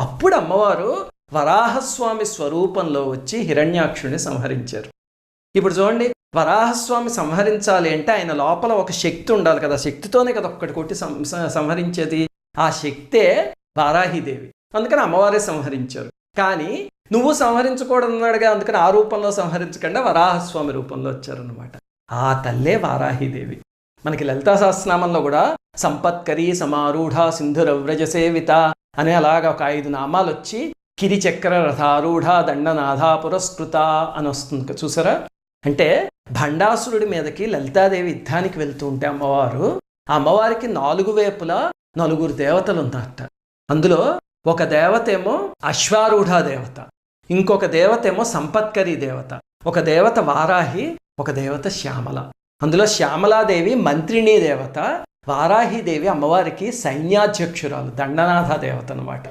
అప్పుడు అమ్మవారు వరాహస్వామి స్వరూపంలో వచ్చి హిరణ్యాక్షుని సంహరించారు. ఇప్పుడు చూడండి వరాహస్వామి సంహరించాలి అంటే ఆయన లోపల ఒక శక్తి ఉండాలి కదా. శక్తితోనే కదా ఒక్కటి కొట్టి సం సంహరించేది. ఆ శక్తే వారాహిదేవి. అందుకని అమ్మవారే సంహరించారు. కానీ నువ్వు సంహరించకూడదన్నాడుగా అందుకని ఆ రూపంలో సంహరించకుండా వరాహస్వామి రూపంలో వచ్చారనమాట ఆ తల్లే వారాహిదేవి. మనకి లలితా సహస్రనామంలో కూడా సంపత్కరి సమారూఢ సింధురవ్రజ సేవిత అని అలాగా ఒక ఐదు నామాలు వచ్చి కిరిచక్ర రథారూఢ దండనాథ పురస్కృత అని వస్తుంది చూసారా? అంటే భండాసురుడి మీదకి లలితాదేవి యుద్ధానికి వెళ్తూ ఉంటే అమ్మవారు ఆ అమ్మవారికి నాలుగు వైపులా నలుగురు దేవతలు ఉన్నారట అందులో ఒక దేవత ఏమో అశ్వారూఢ దేవత ఇంకొక దేవత ఏమో సంపత్కరి దేవత ఒక దేవత వారాహి ఒక దేవత శ్యామల. అందులో శ్యామలాదేవి మంత్రిణీ దేవత వారాహిదేవి అమ్మవారికి సైన్యాధ్యక్షురాలు దండనాథ దేవత అనమాట